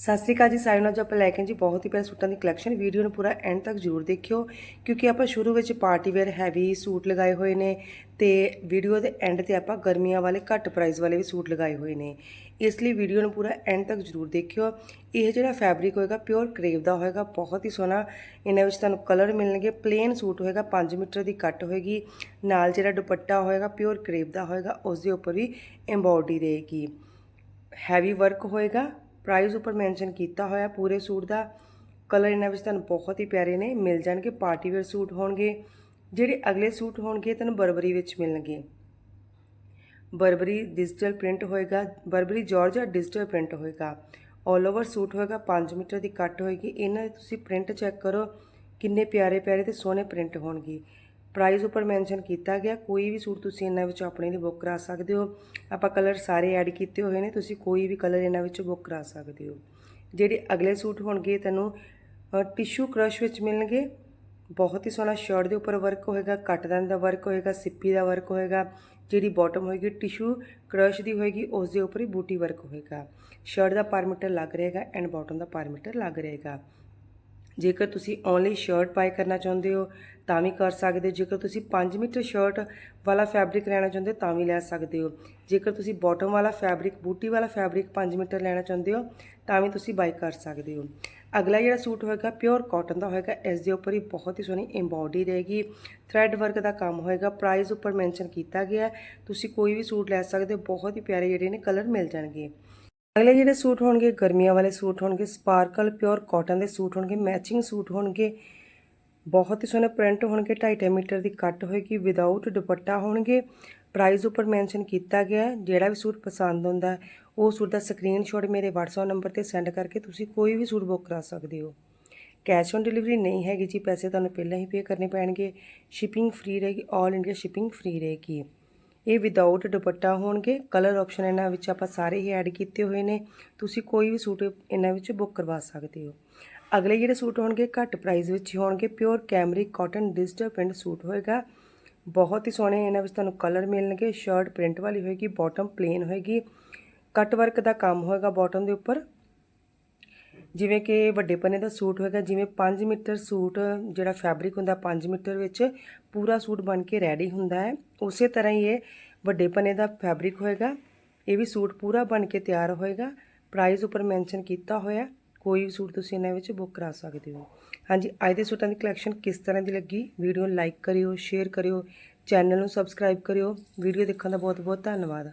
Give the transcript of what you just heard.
ਸਤਿ ਸ਼੍ਰੀ ਅਕਾਲ ਜੀ ਸਾਰਿਆਂ ਨੂੰ। ਅੱਜ ਆਪਾਂ ਲੈ ਕੇ ਜੀ ਬਹੁਤ ਹੀ ਪਿਆਰੇ ਸੂਟਾਂ ਦੀ ਕਲੈਕਸ਼ਨ ਵੀਡੀਓ ਨੂੰ ਪੂਰਾ ਐਂਡ ਤੱਕ ਜ਼ਰੂਰ ਦੇਖਿਓ, ਕਿਉਂਕਿ ਆਪਾਂ ਸ਼ੁਰੂ ਵਿੱਚ ਪਾਰਟੀ ਵੇਅਰ ਹੈਵੀ ਸੂਟ ਲਗਾਏ ਹੋਏ ਨੇ ਤੇ ਵੀਡੀਓ ਦੇ ਐਂਡ ਤੇ ਆਪਾਂ ਗਰਮੀਆਂ ਵਾਲੇ ਘੱਟ ਪ੍ਰਾਈਸ ਵਾਲੇ ਵੀ ਸੂਟ ਲਗਾਏ ਹੋਏ ਨੇ। ਇਸ ਲਈ ਵੀਡੀਓ ਨੂੰ ਪੂਰਾ ਐਂਡ ਤੱਕ ਜ਼ਰੂਰ ਦੇਖਿਓ। ਇਹ ਜਿਹੜਾ ਫੈਬਰਿਕ ਹੋਏਗਾ ਪਿਓਰ ਕਰੇਵ ਦਾ ਹੋਏਗਾ, ਬਹੁਤ ਹੀ ਸੋਹਣਾ। ਇਹਨਾਂ ਵਿੱਚ ਤੁਹਾਨੂੰ ਕਲਰ ਮਿਲਣਗੇ ਪਲੇਨ ਸੂਟ ਹੋਏਗਾ 5 ਮੀਟਰ ਦੀ ਕੱਟ ਹੋਏਗੀ। ਨਾਲ ਜਿਹੜਾ ਦੁਪੱਟਾ ਹੋਏਗਾ ਪਿਓਰ ਕਰੇਵ ਦਾ ਹੋਏਗਾ ਉਸ ਦੇ ਉੱਪਰ ਵੀ ਐਮਬੋਡੀ ਰਹੇਗੀ। ਹੈਵੀ ਵਰਕ ਹੋਏਗਾ। ਪ੍ਰਾਈਸ ਉੱਪਰ ਮੈਂਸ਼ਨ ਕੀਤਾ ਹੋਇਆ ਪੂਰੇ ਸੂਟ ਦਾ। ਕਲਰ ਇਹਨਾਂ ਵਿੱਚ ਤੁਹਾਨੂੰ ਬਹੁਤ ਹੀ ਪਿਆਰੇ ਨੇ। ਮਿਲ ਜਾਣਗੇ ਪਾਰਟੀ ਵੇਅਰ ਸੂਟ ਹੋਣਗੇ। ਜਿਹੜੇ ਅਗਲੇ ਸੂਟ ਹੋਣਗੇ, ਤੁਹਾਨੂੰ ਬਰਬਰੀ ਵਿੱਚ ਮਿਲਣਗੇ। ਬਰਬਰੀ ਡਿਜੀਟਲ ਪ੍ਰਿੰਟ ਹੋਏਗਾ, ਬਰਬਰੀ ਜਾਰਜਾ ਡਿਜੀਟਲ ਪ੍ਰਿੰਟ ਹੋਏਗਾ। 올 ਓਵਰ ਸੂਟ ਹੋਏਗਾ 5 ਮੀਟਰ ਦੀ ਕੱਟ ਹੋਏਗੀ। ਇਹਨਾਂ ਦੇ ਤੁਸੀਂ ਪ੍ਰਿੰਟ ਚੈੱਕ ਕਰੋ, ਕਿੰਨੇ ਪਿਆਰੇ ਪਿਆਰੇ ਤੇ ਸੋਹਣੇ ਪ੍ਰਿੰਟ ਹੋਣਗੇ। ਪ੍ਰਾਈਸ ਉੱਪਰ ਮੈਂਸ਼ਨ ਕੀਤਾ ਗਿਆ, ਕੋਈ ਵੀ ਸੂਟ ਤੁਸੀਂ ਇਹਨਾਂ ਵਿੱਚੋਂ ਆਪਣੇ ਲਈ ਬੁੱਕ ਕਰਾ ਸਕਦੇ ਹੋ। ਆਪਾਂ ਕਲਰ ਸਾਰੇ ਐਡ ਕੀਤੇ ਹੋਏ ਨੇ, ਤੁਸੀਂ ਕੋਈ ਵੀ ਕਲਰ ਇਹਨਾਂ ਵਿੱਚੋਂ ਬੁੱਕ ਕਰਾ ਸਕਦੇ ਹੋ। ਜਿਹੜੇ ਅਗਲੇ ਸੂਟ ਹੋਣਗੇ, ਤੁਹਾਨੂੰ ਟਿਸ਼ੂ ਕ੍ਰਸ਼ ਵਿੱਚ ਮਿਲਣਗੇ। ਬਹੁਤ ਹੀ ਸੋਹਣਾ ਸ਼ਰਟ ਦੇ ਉੱਪਰ ਵਰਕ ਹੋਏਗਾ ਕੱਟਦਾਨ ਦਾ ਵਰਕ ਹੋਏਗਾ, ਸਿੱਪੀ ਦਾ ਵਰਕ ਹੋਏਗਾ, ਜਿਹੜੀ ਬਾਟਮ ਹੋਏਗੀ ਟਿਸ਼ੂ ਕ੍ਰਸ਼ ਦੀ ਹੋਏਗੀ ਉਸ ਦੇ ਉੱਪਰ ਹੀ ਬੂਟੀ ਵਰਕ ਹੋਏਗਾ। ਸ਼ਰਟ ਦਾ ਪਰ ਮੀਟਰ ਲੱਗ ਰਹੇਗਾ ਐਂਡ ਬਾਟਮ ਦਾ ਪਰ ਮੀਟਰ ਲੱਗ ਰਹੇਗਾ। ਜੇਕਰ ਤੁਸੀਂ ਓਨਲੀ ਸ਼ਰਟ ਬਾਈ ਕਰਨਾ ਚਾਹੁੰਦੇ ਹੋ, ਤਾਂ ਵੀ ਕਰ ਸਕਦੇ ਹੋ। ਜੇਕਰ ਤੁਸੀਂ 5 ਮੀਟਰ ਸ਼ਰਟ ਵਾਲਾ ਫੈਬਰਿਕ ਲੈਣਾ ਚਾਹੁੰਦੇ ਹੋ, ਤਾਂ ਵੀ ਲੈ ਸਕਦੇ ਹੋ। ਜੇਕਰ ਤੁਸੀਂ ਬਾਟਮ ਵਾਲਾ ਫੈਬਰਿਕ ਬੂਟੀ ਵਾਲਾ ਫੈਬਰਿਕ 5 ਮੀਟਰ ਲੈਣਾ ਚਾਹੁੰਦੇ ਹੋ, ਤਾਂ ਵੀ ਤੁਸੀਂ ਬਾਈ ਕਰ ਸਕਦੇ ਹੋ। ਅਗਲਾ ਜਿਹੜਾ ਸੂਟ ਹੋਏਗਾ ਪਿਓਰ ਕਾਟਨ ਦਾ ਹੋਏਗਾ। ਇਸ ਦੇ ਉੱਪਰ ਹੀ ਬਹੁਤ ਹੀ ਸੋਹਣੀ ਐਮਬੋਡੀ ਰਹੇਗੀ। ਥ੍ਰੈਡ ਵਰਕ ਦਾ ਕੰਮ ਹੋਏਗਾ। ਪ੍ਰਾਈਸ ਉੱਪਰ ਮੈਂਸ਼ਨ ਕੀਤਾ ਗਿਆ ਤੁਸੀਂ ਕੋਈ ਵੀ ਸੂਟ ਲੈ ਸਕਦੇ ਹੋ। ਬਹੁਤ ਹੀ ਪਿਆਰੇ ਜਿਹੜੇ ਨੇ ਕਲਰ ਮਿਲ ਜਾਣਗੇ। ਅਗਲੇ ਜਿਹੜੇ ਸੂਟ ਹੋਣਗੇ, ਗਰਮੀਆਂ ਵਾਲੇ ਸੂਟ ਹੋਣਗੇ ਸਪਾਰਕਲ ਪਿਓਰ ਕਾਟਨ ਦੇ ਸੂਟ ਹੋਣਗੇ ਮੈਚਿੰਗ ਸੂਟ ਹੋਣਗੇ, ਬਹੁਤ ਹੀ ਸੋਹਣੇ ਪ੍ਰਿੰਟ ਹੋਣਗੇ 2.5 ਮੀਟਰ ਦੀ ਕੱਟ ਹੋਏਗੀ ਵਿਦਆਊਟ ਦੁਪੱਟਾ ਹੋਣਗੇ ਪ੍ਰਾਈਸ ਉੱਪਰ ਮੈਂਸ਼ਨ ਕੀਤਾ ਗਿਆ, ਜਿਹੜਾ ਵੀ ਸੂਟ ਪਸੰਦ ਹੁੰਦਾ ਉਹ ਸੂਟ ਦਾ ਸਕਰੀਨਸ਼ਾਟ ਮੇਰੇ WhatsApp ਨੰਬਰ ਤੇ ਸੈਂਡ ਕਰਕੇ ਤੁਸੀਂ ਕੋਈ ਵੀ ਸੂਟ ਬੁੱਕ ਕਰਾ ਸਕਦੇ ਹੋ। ਕੈਸ਼ ਔਨ ਡਿਲੀਵਰੀ ਨਹੀਂ ਹੈਗੀ ਜੀ, ਪੈਸੇ ਤੁਹਾਨੂੰ ਪਹਿਲਾਂ ਹੀ ਪੇ ਕਰਨੇ ਪੈਣਗੇ ਸ਼ਿਪਿੰਗ ਫ੍ਰੀ ਰਹੇਗੀ 올 ਇੰਡੀਆ ਸ਼ਿਪਿੰਗ ਫ੍ਰੀ ਰਹੇਗੀ। ਇਹ ਵਿਦਆਊਟ ਦੁਪੱਟਾ ਹੋਣਗੇ। ਕਲਰ ਆਪਸ਼ਨ ਇਹਨਾਂ ਵਿੱਚ ਆਪਾਂ ਸਾਰੇ ਹੀ ਐਡ ਕੀਤੇ ਹੋਏ ਨੇ। ਤੁਸੀਂ ਕੋਈ ਵੀ ਸੂਟ ਇਹਨਾਂ ਵਿੱਚ ਬੁੱਕ ਕਰਵਾ ਸਕਦੇ ਹੋ। ਅਗਲੇ ਜਿਹੜੇ ਸੂਟ ਹੋਣਗੇ, ਘੱਟ ਪ੍ਰਾਈਸ ਵਿੱਚ ਹੀ ਹੋਣਗੇ। Pure cambric cotton digital print suit ਹੋਏਗਾ। ਬਹੁਤ ਹੀ ਸੋਹਣੇ ਇਹਨਾਂ ਵਿੱਚ ਤੁਹਾਨੂੰ ਕਲਰ ਮਿਲਣਗੇ। ਸ਼ਰਟ ਪ੍ਰਿੰਟ ਵਾਲੀ ਹੋਏਗੀ ਬਾਟਮ ਪਲੇਨ ਹੋਏਗੀ। ਕੱਟ ਵਰਕ ਦਾ ਕੰਮ ਹੋਏਗਾ ਬਾਟਮ ਦੇ ਉੱਪਰ। ਜਿਵੇਂ ਕਿ ਵੱਡੇ ਪੰਨੇ ਦਾ ਸੂਟ ਹੋਏਗਾ, ਜਿਵੇਂ 5 ਮੀਟਰ ਸੂਟ, ਜਿਹੜਾ ਫੈਬਰਿਕ ਹੁੰਦਾ 5 ਮੀਟਰ ਵਿੱਚ, ਪੂਰਾ ਸੂਟ ਬਣ ਕੇ ਰੈਡੀ ਹੁੰਦਾ ਹੈ। ਉਸੇ ਤਰ੍ਹਾਂ ਹੀ ਇਹ ਵੱਡੇ ਪੰਨੇ ਦਾ ਫੈਬਰਿਕ ਹੋਏਗਾ, ਇਹ ਵੀ ਸੂਟ ਪੂਰਾ ਬਣ ਕੇ ਤਿਆਰ ਹੋਏਗਾ। ਪ੍ਰਾਈਸ ਉੱਪਰ ਮੈਂਸ਼ਨ ਕੀਤਾ ਹੋਇਆ, ਕੋਈ ਵੀ ਸੂਟ ਤੁਸੀਂ ਇਹਨਾਂ ਵਿੱਚ ਬੁੱਕ ਕਰਾ ਸਕਦੇ ਹੋ। ਹਾਂਜੀ, ਅੱਜ ਦੇ ਸੂਟਾਂ ਦੀ ਕਲੈਕਸ਼ਨ ਕਿਸ ਤਰ੍ਹਾਂ ਦੀ ਲੱਗੀ? ਵੀਡੀਓ ਨੂੰ ਲਾਈਕ ਕਰਿਓ ਸ਼ੇਅਰ ਕਰਿਓ ਚੈਨਲ ਨੂੰ ਸਬਸਕ੍ਰਾਈਬ ਕਰਿਓ। ਵੀਡੀਓ ਦੇਖਣ ਦਾ ਬਹੁਤ ਬਹੁਤ ਧੰਨਵਾਦ।